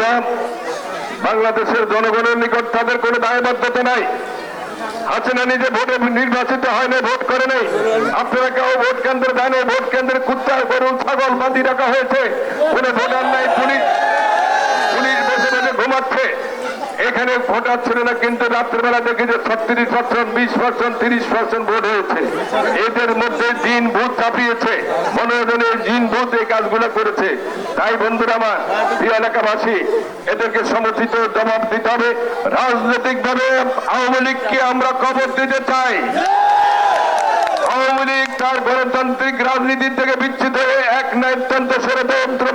বন্ধুরা বাংলাদেশের জনগণের নিকট তাদের কোনো দায়বদ্ধতা নাই। হাসিনা নিজে ভোটে নির্বাচিত হয় না ভোট করে নাই। আপনারা কেউ ভোট কেন্দ্রে দেয় নাই, ভোট কেন্দ্রে কুত্তা গরু ছাগল বাঁধি রাখা হয়েছে। কোনো ভোটার নাই, পুলিশ পুলিশ বসে বসে ঘুমাচ্ছে। এখানে ভোটার ছিল না, কিন্তু রাত্রেবেলা দেখি যে ছত্রিশ পার্সেন্ট, বিশ পার্সেন্ট, তিরিশ পার্সেন্ট ভোট হয়েছে। এদের মধ্যে জিন ভূত চাপিয়েছে মনোরঞ্জনের জিন ভূত এই কাজগুলো করেছে। তাই বন্ধুরা আমার, প্রিয় এলাকাবাসী, এদেরকে সমুচিত জবাব দিতে হবে। রাজনৈতিক ভাবে আওয়ামী লীগকে আমরা কবর দিতে চাই। আওয়ামী লীগ তার গণতান্ত্রিক রাজনীতির থেকে বিচ্ছিত হয়ে এক নায়কতন্ত্র ষড়যন্ত্র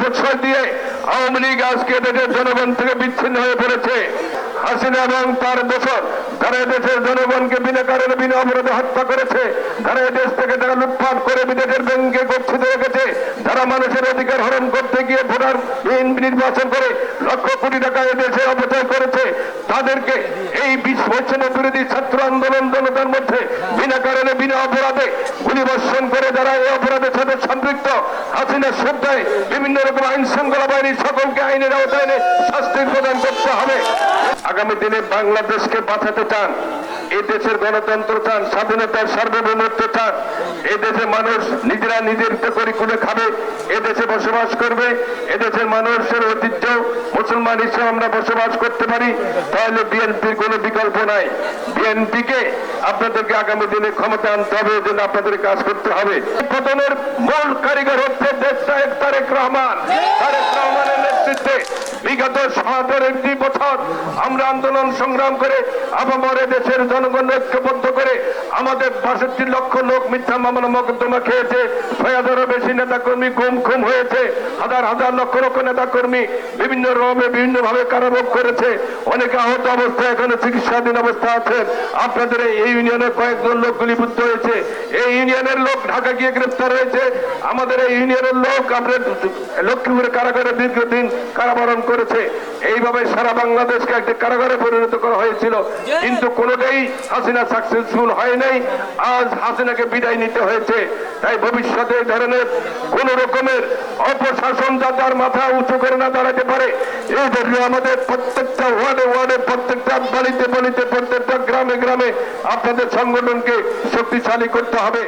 প্রশ্রয় দিয়ে আওয়ামী লীগ আজকে দেশের জনগণ থেকে বিচ্ছিন্ন হয়ে পড়েছে। হাসিনা এবং তার দোষর তারা দেশের জনগণকে বিনা কারণে, বিনা অপরাধে হত্যা করেছে তারা দেশ থেকে তারা লুটপাট করে বিদেশের ব্যাংকে গচ্ছিত রেখেছে, যারা মানুষের অধিকার হরণ করতে গিয়ে ভোটার নির্বাচন করে লক্ষ কোটি টাকা দেশে অপচয় করেছে, তাদেরকে এই বছরের বিরোধী ছাত্র আন্দোলন জনতার মধ্যে বিনা কারণে, বিনা অপরাধে গুলিবর্ষণ করে যারা এই সম্পৃক্ত হাসিনা শ্রদ্ধায় বিভিন্ন রকম আইন শৃঙ্খলা বাহিনীর সকলকে আইনের আওতায় শাস্তি প্রদান করতে হবে। আগামী দিনে বাংলাদেশকে বাঁচাতে চান, এই দেশের গণতন্ত্র চান, স্বাধীনতার সার্বভৌমত্ব চান, এই দেশে মানুষ নিজেরা নিজের করে কুলে খাবে, এ দেশে বসবাস করবে, এ দেশের মানুষের ঐতিহ্য, মুসলমান হিসেবে আমরা বসবাস করতে পারি, তাহলে বিএনপির কোনো বিকল্প নাই। বিএনপিকে আপনাদেরকে আগামী দিনে ক্ষমতা আনতে হবে, এই জন্য আপনাদের কাজ করতে হবে। পতনের মূল কারিগর হচ্ছে এক তারেক রহমান। তারেক রহমানের নেতৃত্বে বিগত সতেরো একটি বছর আমরা আন্দোলন সংগ্রাম করে আবামরে দেশের জনগণ ঐক্যবদ্ধ করে আমাদের বাষট্টি লক্ষ লোক মিথ্যা মামলা মকদ্দমা খেয়েছে, ছয় হাজারও বেশি নেতা কর্মী গুম খুম হয়েছে, হাজার হাজার লক্ষ লক্ষ নেতা কর্মী বিভিন্ন রকমে বিভিন্ন ভাবে কারাভোগ করেছে, অনেকে আহত অবস্থায়, এখানে চিকিৎসাধীন অবস্থা আছেন। আপনাদের এই ইউনিয়নের কয়েকজন লোক গুলিবুদ্ধ হয়েছে। এই ইউনিয়নের লোক ঢাকা গিয়ে গ্রেফতার হয়েছে। আমাদের এই ইউনিয়নের লোক, আপনার লক্ষ্মীপুরে কারাগারে দীর্ঘদিন কারাবরণ করেছে। এইভাবে সারা বাংলাদেশকে একটি কারাগারে পরিণত করা হয়েছিল। কিন্তু কোনোটাই হাসিনা সাকসেসফুল হয় নাই। আজ হাসিনাকে বিদায় নিতে হয়েছে। তাই ভবিষ্যতে এই ধরনের কোন রকমের অপশাসন যাতে মাথা উঁচু করে না দাঁড়াতে পারে এই জন্য আমাদের প্রত্যেকটা ওয়ার্ডে ওয়ার্ডে প্রত্যেকটা বাড়িতে বাড়িতে প্রত্যেকটা গ্রামে গ্রামে আপনাদের সংগঠনকে শক্তিশালী করতে হবে।